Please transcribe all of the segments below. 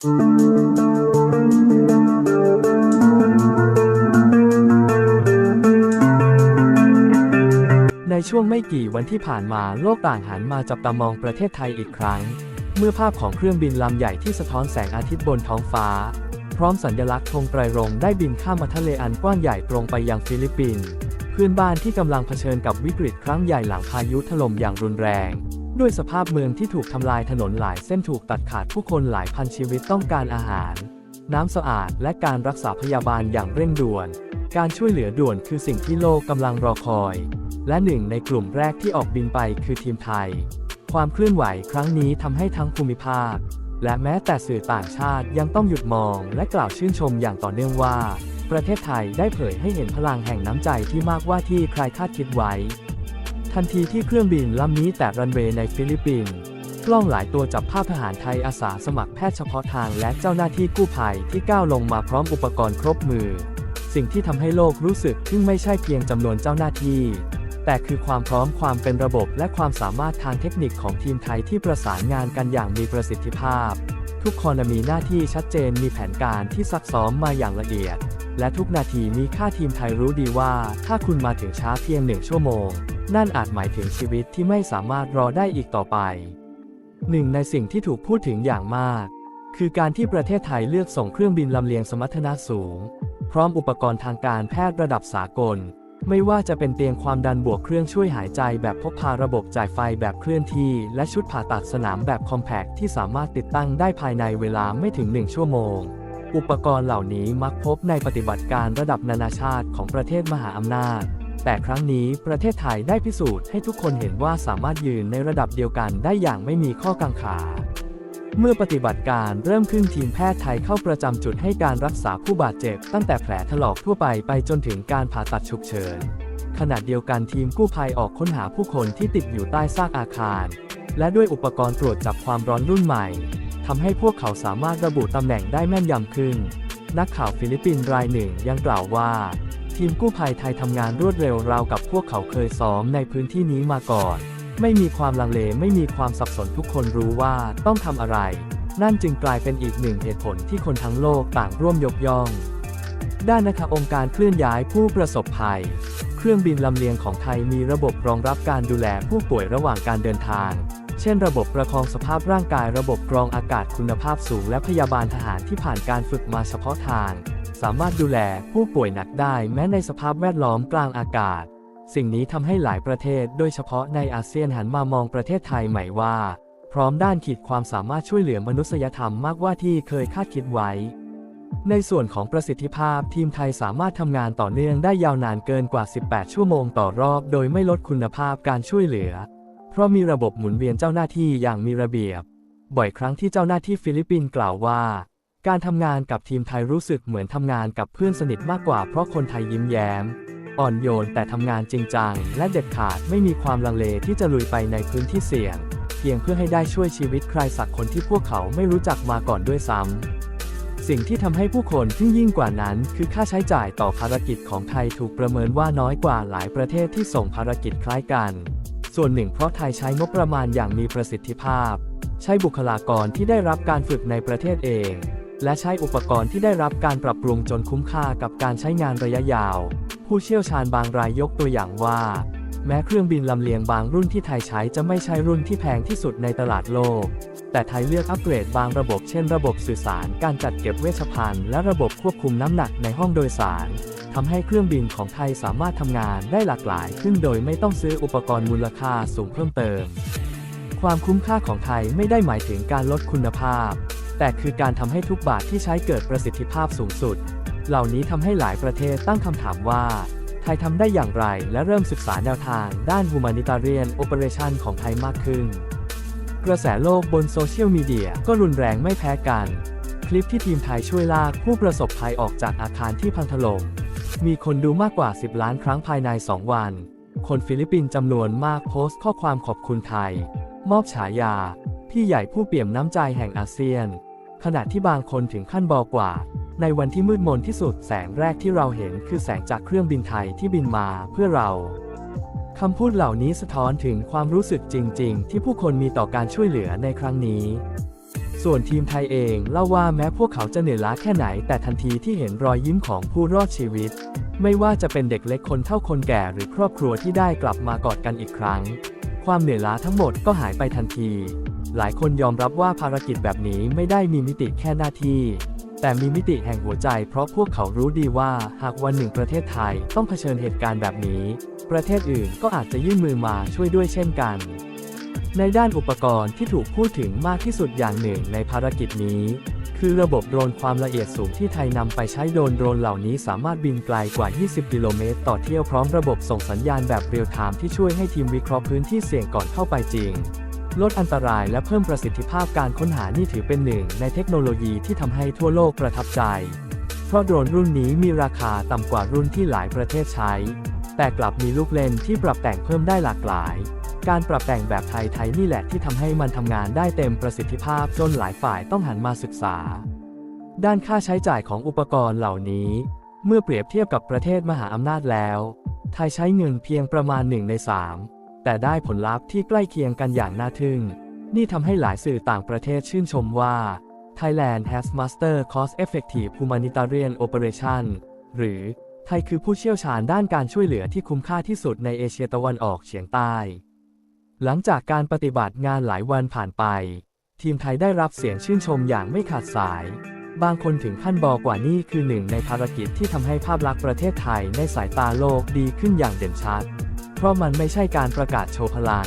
ในช่วงไม่กี่วันที่ผ่านมาโลกต่างหันมาจับตามองประเทศไทยอีกครั้ง เมื่อภาพของเครื่องบินลำใหญ่ที่สะท้อนแสงอาทิตย์บนท้องฟ้า พร้อมสัญลักษณ์ธงไตรรงค์ได้บินข้ามมาทะเลอันกว้างใหญ่ตรงไปยังฟิลิปปินส์เพื่อนบ้านที่กำลังเผชิญกับวิกฤตครั้งใหญ่หลังพายุถล่มอย่างรุนแรง ด้วยสภาพเมืองที่ถูกทำลายถนนหลายเส้นถูกตัดขาดผู้คนหลายพันชีวิตต้องการอาหาร น้ำสะอาดและการรักษาพยาบาลอย่างเร่งด่วน การช่วยเหลือด่วนคือสิ่งที่โลกกำลังรอคอย และหนึ่งในกลุ่มแรกที่ออกบินไปคือทีมไทย ความเคลื่อนไหวครั้งนี้ทำให้ทั้งภูมิภาค และแม้แต่สื่อต่างชาติยังต้องหยุดมองและกล่าวชื่นชมอย่างต่อเนื่องว่า ประเทศไทยได้เผยให้เห็นพลังแห่งน้ำใจที่มากว่าที่ใครคาดคิดไว้ ทันทีที่เครื่องบินลำนี้แตะรันเวย์ในฟิลิปปินส์กล้องหลายตัวจับภาพทหารไทยอาสาสมัครแพทย์เฉพาะทางและเจ้าหน้าที่กู้ภัยที่ก้าวลงมาพร้อมอุปกรณ์ครบมือ สิ่งที่ทำให้โลกรู้สึกทึ่งไม่ใช่เพียงจำนวนเจ้าหน้าที่ แต่คือความพร้อมความเป็นระบบและความสามารถทางเทคนิคของทีมไทยที่ประสานงานกันอย่างมีประสิทธิภาพ ทุกคนมีหน้าที่ชัดเจนมีแผนการที่ซักซ้อมมาอย่างละเอียด และทุกนาทีมีค่าทีมไทยรู้ดีว่า ถ้าคุณมาถึงช้าเพียงหนึ่งชั่วโมง นั่นอาจหมายถึงชีวิตที่ไม่สามารถรอได้อีกต่อไป หนึ่งในสิ่งที่ถูกพูดถึงอย่างมาก คือการที่ประเทศไทยเลือกส่งเครื่องบินลำเลียงสมรรถนะสูง พร้อมอุปกรณ์ทางการแพทย์ระดับสากล ไม่ว่าจะเป็นเตียงความดันบวกเครื่องช่วยหายใจแบบพกพาระบบจ่ายไฟแบบเคลื่อนที่ และชุดผ่าตัดสนามแบบคอมแพคที่สามารถติดตั้งได้ภายในเวลาไม่ถึง1ชั่วโมงอุปกรณ์เหล่านี้มักพบในปฏิบัติการระดับนานาชาติของประเทศมหาอำนาจ แต่ครั้งนี้ประเทศไทยได้พิสูจน์ให้ทุกคนเห็นว่าสามารถยืนในระดับเดียวกันได้อย่างไม่มีข้อกังขา เมื่อปฏิบัติการเริ่มขึ้นทีมแพทย์ไทยเข้าประจำจุดให้การรักษาผู้บาดเจ็บ ตั้งแต่แผลถลอกทั่วไปไปจนถึงการผ่าตัดฉุกเฉิน ขณะเดียวกันทีมกู้ภัยออกค้นหาผู้คนที่ติดอยู่ใต้ซากอาคาร และด้วยอุปกรณ์ตรวจจับความร้อนรุ่นใหม่ทำให้พวกเขาสามารถระบุตำแหน่งได้แม่นยำขึ้น นักข่าวฟิลิปปินส์รายหนึ่งยังกล่าวว่า ทีมกู้ภัยไทยทำงานรวดเร็วราวกับพวกเขาเคยซ้อมในพื้นที่นี้มาก่อน ไม่มีความลังเลไม่มีความสับสนทุกคนรู้ว่าต้องทำอะไร นั่นจึงกลายเป็นอีกหนึ่งเหตุผลที่คนทั้งโลกต่างร่วมยกย่อง ด้านนะคะองค์การเคลื่อนย้ายผู้ประสบภัย เครื่องบินลำเลียงของไทยมีระบบรองรับการดูแลผู้ป่วยระหว่างการเดินทางเช่นระบบประคองสภาพร่างกายระบบกรองอากาศคุณภาพสูงและพยาบาลทหารที่ผ่านการฝึกมาเฉพาะทาง สามารถดูแลผู้ป่วยหนักได้แม้ในสภาพแวดล้อมกลางอากาศ สิ่งนี้ทำให้หลายประเทศโดยเฉพาะในอาเซียนหันมามองประเทศไทยใหม่ว่า พร้อมด้านขีดความสามารถช่วยเหลือมนุษยธรรมมากกว่าที่เคยคาดคิดไว้ ในส่วนของประสิทธิภาพทีมไทยสามารถทำงานต่อเนื่องได้ยาวนานเกินกว่า 18 ชั่วโมงต่อรอบ โดยไม่ลดคุณภาพการช่วยเหลือ เพราะมีระบบหมุนเวียนเจ้าหน้าที่อย่างมีระเบียบ บ่อยครั้งที่เจ้าหน้าที่ฟิลิปปินส์กล่าวว่า การทำงานกับทีมไทยรู้สึกเหมือนทำงานกับเพื่อนสนิทมากกว่าเพราะคนไทยยิ้มแย้ม อ่อนโยนแต่ทำงานจริงจังและเด็ดขาดไม่มีความลังเลที่จะลุยไปในพื้นที่เสี่ยง เพียงเพื่อให้ได้ช่วยชีวิตใครสักคนที่พวกเขาไม่รู้จักมาก่อนด้วยซ้ำสิ่งที่ทำให้ผู้คนที่ยิ่งกว่านั้น คือค่าใช้จ่ายต่อภารกิจของไทยถูกประเมินว่าน้อยกว่าหลายประเทศที่ส่งภารกิจคล้ายกัน ส่วนหนึ่งเพราะไทยใช้งบประมาณอย่างมีประสิทธิภาพ ใช้บุคลากรที่ได้รับการฝึกในประเทศเอง และใช้อุปกรณ์ที่ได้รับการปรับปรุงจนคุ้มค่ากับการใช้งานระยะยาว ผู้เชี่ยวชาญบางรายยกตัวอย่างว่า แม้เครื่องบินลำเลียงบางรุ่นที่ไทยใช้จะไม่ใช่รุ่นที่แพงที่สุดในตลาดโลก แต่ไทยเลือกอัปเกรดบางระบบเช่นระบบสื่อสาร การจัดเก็บเวชภัณฑ์และระบบควบคุมน้ำหนักในห้องโดยสารทำให้เครื่องบินของไทยสามารถทำงานได้หลากหลายขึ้นโดยไม่ต้องซื้ออุปกรณ์มูลค่าสูงเพิ่มเติม ความคุ้มค่าของไทยไม่ได้หมายถึงการลดคุณภาพ แต่คือการทำให้ทุกบาทที่ใช้เกิดประสิทธิภาพสูงสุด เหล่านี้ทำให้หลายประเทศตั้งคำถามว่า ไทยทำได้อย่างไรและเริ่มศึกษาแนวทาง ด้าน humanitarian operation ของไทยมากขึ้น กระแสโลกบนโซเชียลมีเดียก็รุนแรงไม่แพ้กัน คลิปที่ทีมไทยช่วยลากผู้ประสบภัยออกจากอาคารที่พังถล่มมีคนดูมากกว่า 10 ล้านครั้งภายใน 2 วัน คนฟิลิปปินส์จำนวนมากโพสต์ข้อความขอบคุณไทย มอบฉายา พี่ใหญ่ผู้เปี่ยมน้ำใจแห่งอาเซียน ขณะที่บางคนถึงขั้นบอกว่า ในวันที่มืดมนที่สุดแสงแรกที่เราเห็นคือแสงจากเครื่องบินไทยที่บินมาเพื่อเราคำพูดเหล่านี้สะท้อนถึงความรู้สึกจริง ๆ ที่ผู้คนมีต่อการช่วยเหลือในครั้งนี้ ส่วนทีมไทยเองเล่าว่าแม้พวกเขาจะเหนื่อยล้าแค่ไหน แต่ทันทีที่เห็นรอยยิ้มของผู้รอดชีวิต ไม่ว่าจะเป็นเด็กเล็กคนเท่าคนแก่หรือครอบครัวที่ได้กลับมากอดกันอีกครั้ง ความเหนื่อยล้าทั้งหมดก็หายไปทันที หลายคนยอมรับว่าภารกิจแบบนี้ไม่ได้มีมิติแค่หน้าที่ แต่มีมิติแห่งหัวใจ เพราะพวกเขารู้ดีว่าหากวันหนึ่งประเทศไทยต้องเผชิญเหตุการณ์แบบนี้ ประเทศอื่นก็อาจจะยื่นมือมาช่วยด้วยเช่นกัน ในด้านอุปกรณ์ที่ถูกพูดถึงมากที่สุดอย่างหนึ่งในภารกิจนี้ คือระบบโดรนความละเอียดสูงที่ไทยนำไปใช้โดรนโดรนเหล่านี้สามารถบินไกลกว่า 20 กิโลเมตรต่อเที่ยวพร้อมระบบส่งสัญญาณแบบเรียลไทม์ที่ช่วยให้ทีมวิเคราะห์พื้นที่เสี่ยงก่อนเข้าไปจริง ลดอันตรายและเพิ่มประสิทธิภาพการค้นหานี่ถือเป็นหนึ่งในเทคโนโลยีที่ทำให้ทั่วโลกประทับใจ เพราะโดรนรุ่นนี้มีราคาต่ำกว่ารุ่นที่หลายประเทศใช้ แต่กลับมีลูกเล่นที่ปรับแต่งเพิ่มได้หลากหลาย การปรับแต่งแบบไทยๆนี่แหละที่ทำให้มันทำงานได้เต็มประสิทธิภาพจนหลายฝ่ายต้องหันมาศึกษา ด้านค่าใช้จ่ายของอุปกรณ์เหล่านี้ เมื่อเปรียบเทียบกับประเทศมหาอำนาจแล้ว ไทยใช้เงินเพียงประมาณ1ใน3 แต่ได้ผลลัพธ์ที่ใกล้เคียงกันอย่างน่าทึ่ง นี่ทำให้หลายสื่อต่างประเทศชื่นชมว่า Thailand has master cost effective humanitarian operation หรือ ไทยคือผู้เชี่ยวชาญด้านการช่วยเหลือที่คุ้มค่าที่สุดในเอเชียตะวันออกเฉียงใต้ หลังจากการปฏิบัติงานหลายวันผ่านไป ทีมไทยได้รับเสียงชื่นชมอย่างไม่ขาดสาย บางคนถึงขั้นบอกว่านี่คือหนึ่งในภารกิจที่ทำให้ภาพลักษณ์ประเทศไทยในสายตาโลกดีขึ้นอย่างเด่นชัด เพราะมันไม่ใช่การประกาศโชว์พลัง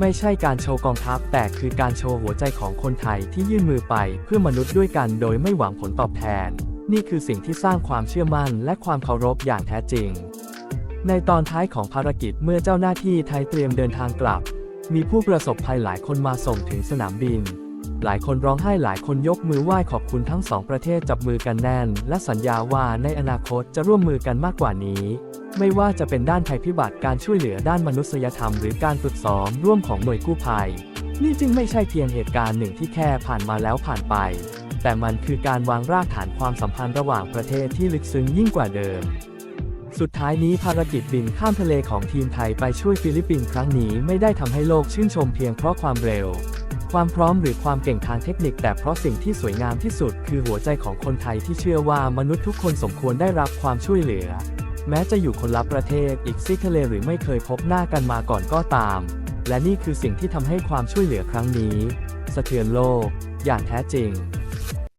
ไม่ใช่การโชว์กองทัพ แต่คือการโชว์หัวใจของคนไทยที่ยื่นมือไปเพื่อมนุษย์ด้วยกันโดยไม่หวังผลตอบแทน นี่คือสิ่งที่สร้างความเชื่อมั่นและความเคารพอย่างแท้จริง ในตอนท้ายของภารกิจเมื่อเจ้าหน้าที่ไทยเตรียมเดินทางกลับ มีผู้ประสบภัยหลายคนมาส่งถึงสนามบินหลายคนร้องไห้หลายคนยกมือไหว้ขอบคุณทั้งสองประเทศจับมือกันแน่น และสัญญาว่าในอนาคตจะร่วมมือกันมากกว่านี้ ไม่ว่าจะเป็นด้านภัยพิบัติการช่วยเหลือด้านมนุษยธรรมหรือการฝึกซ้อมร่วมของหน่วยกู้ภัย นี่จึงไม่ใช่เพียงเหตุการณ์หนึ่งที่แค่ผ่านมาแล้วผ่านไป แต่มันคือการวางรากฐานความสัมพันธ์ระหว่างประเทศที่ลึกซึ้งยิ่งกว่าเดิม สุดท้ายนี้ภารกิจบินข้ามทะเลของทีมไทยไปช่วยฟิลิปปินส์ครั้งนี้ไม่ได้ทำให้โลกชื่นชมเพียงเพราะความเร็ว ความพร้อมหรือความเก่งทางเทคนิค แต่เพราะสิ่งที่สวยงามที่สุด คือหัวใจของคนไทยที่เชื่อว่ามนุษย์ทุกคนสมควรได้รับความช่วยเหลือ แม้จะอยู่คนละประเทศอีกซีทะเลหรือไม่เคยพบหน้ากันมาก่อนก็ตาม และนี่คือสิ่งที่ทำให้ความช่วยเหลือครั้งนี้ สะเทือนโลก อย่างแท้จริง